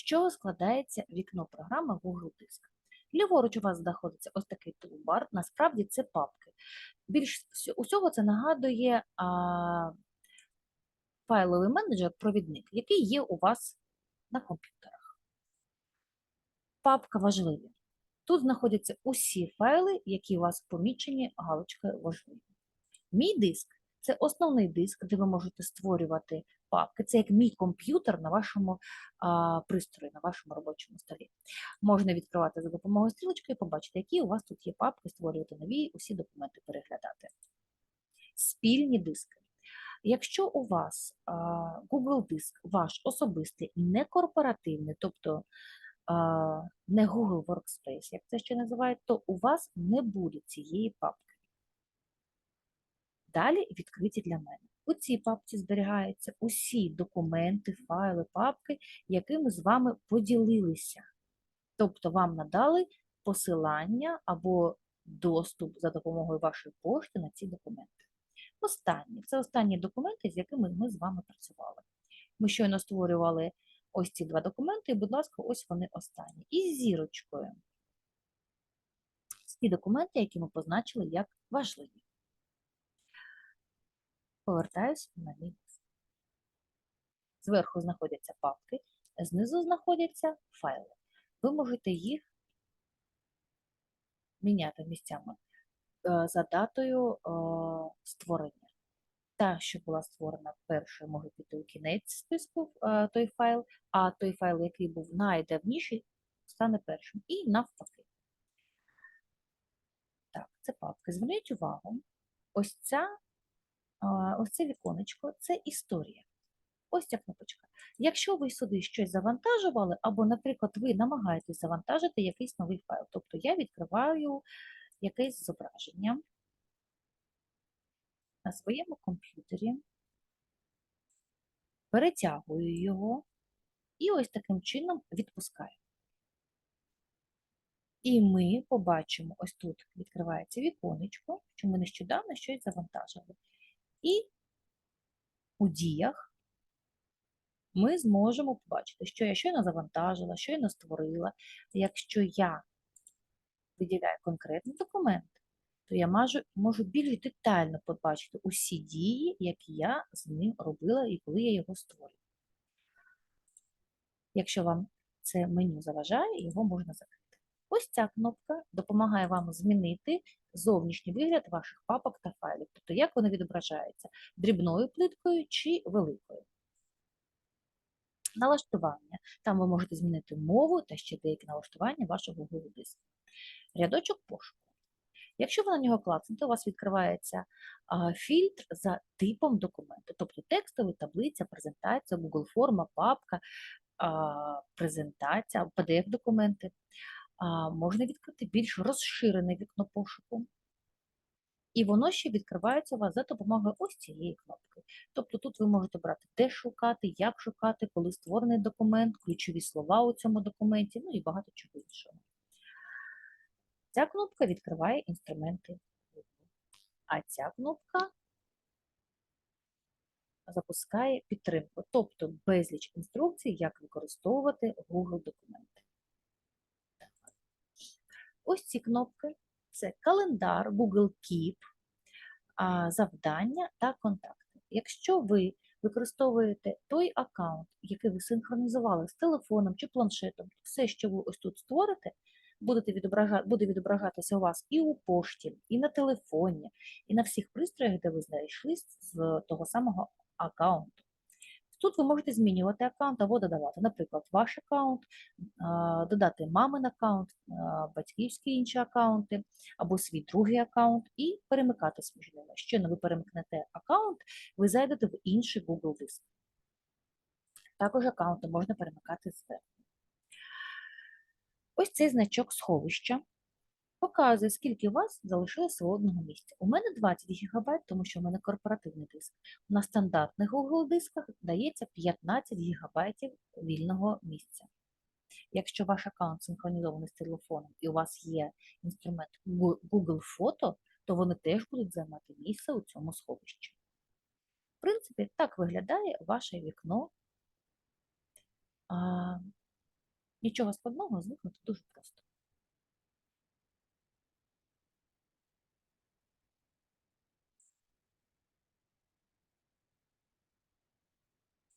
З чого складається вікно програми Google Диск? Ліворуч у вас знаходиться ось такий тулбар, насправді це папки. Більш усього це нагадує а, файловий менеджер-провідник, який є у вас на комп'ютерах. Папка важливі. Тут знаходяться усі файли, які у вас помічені галочкою важливі. Мій диск це основний диск, де ви можете створювати папки. Це як мій комп'ютер на вашому а, пристрої, на вашому робочому столі. Можна відкривати за допомогою стрілочки і побачити, які у вас тут є папки, створювати нові, усі документи переглядати. Спільні диски. Якщо у вас а, Google диск ваш особистий, не корпоративний, тобто а, не Google Workspace, як це ще називають, то у вас не буде цієї папки. Далі відкриті для мене. У цій папці зберігаються усі документи, файли, папки, якими з вами поділилися. Тобто вам надали посилання або доступ за допомогою вашої пошти на ці документи. Останні це останні документи, з якими ми з вами працювали. Ми щойно створювали ось ці два документи, і, будь ласка, ось вони останні. І з зірочкою. Ті документи, які ми позначили як важливі. Повертаюсь на диск. Зверху знаходяться папки, знизу знаходяться файли. Ви можете їх міняти місцями е, за датою е, створення. Та, що була створена першою, може піти у кінець списку е, той файл, а той файл, який був найдавніший, стане першим. І навпаки. Так, це папки. Зверніть увагу, ось ця, ось це віконечко це історія. Ось ця кнопочка. Якщо ви сюди щось завантажували, або, наприклад, ви намагаєтесь завантажити якийсь новий файл, тобто я відкриваю якесь зображення на своєму комп'ютері, перетягую його і ось таким чином відпускаю. І ми побачимо, ось тут відкривається віконечко, що ми нещодавно щось завантажили. І у діях ми зможемо побачити, що я щойно завантажила, щойно створила. Якщо я виділяю конкретний документ, то я можу, можу більш детально побачити усі дії, які я з ним робила і коли я його створюю. Якщо вам це меню заважає, його можна закрити. Ось ця кнопка допомагає вам змінити зовнішній вигляд ваших папок та файлів, тобто як вони відображаються дрібною плиткою чи великою. Налаштування. Там ви можете змінити мову та ще деякі налаштування вашого Google диску. Рядочок пошуку. Якщо ви на нього клацнете, у вас відкривається фільтр за типом документу, тобто текстовий, таблиця, презентація, Google форма, папка, презентація, PDF-документи. А, можна відкрити більш розширене вікно пошуку. І воно ще відкривається у вас за допомогою ось цієї кнопки. Тобто тут ви можете брати, де шукати, як шукати, коли створений документ, ключові слова у цьому документі, ну і багато чого іншого. Ця кнопка відкриває інструменти а ця кнопка запускає підтримку, тобто безліч інструкцій, як використовувати Google документи. Ось ці кнопки це календар, Google Keep, завдання та контакти. Якщо ви використовуєте той аккаунт, який ви синхронізували з телефоном чи планшетом, все, що ви ось тут створите, будете відображати, буде відображатися у вас і у пошті, і на телефоні, і на всіх пристроях, де ви знайшли з того самого аккаунту. Тут ви можете змінювати аккаунт або додавати, наприклад, ваш аккаунт, додати мамин аккаунт, батьківські інші аккаунти, або свій другий аккаунт, і перемикатись між ними. Щойно ви перемикнете аккаунт, ви зайдете в інший Google диск. Також аккаунти можна перемикати зверху. Ось цей значок сховища показує, скільки у вас залишилось свободного місця. У мене 20 ГБ, тому що в мене корпоративний диск. На стандартних Google дисках дається 15 ГБ вільного місця. Якщо ваш аккаунт синхронізований з телефоном і у вас є інструмент Google Фото, то вони теж будуть займати місце у цьому сховищі. В принципі, так виглядає ваше вікно а, Нічого складного, звикнути дуже просто.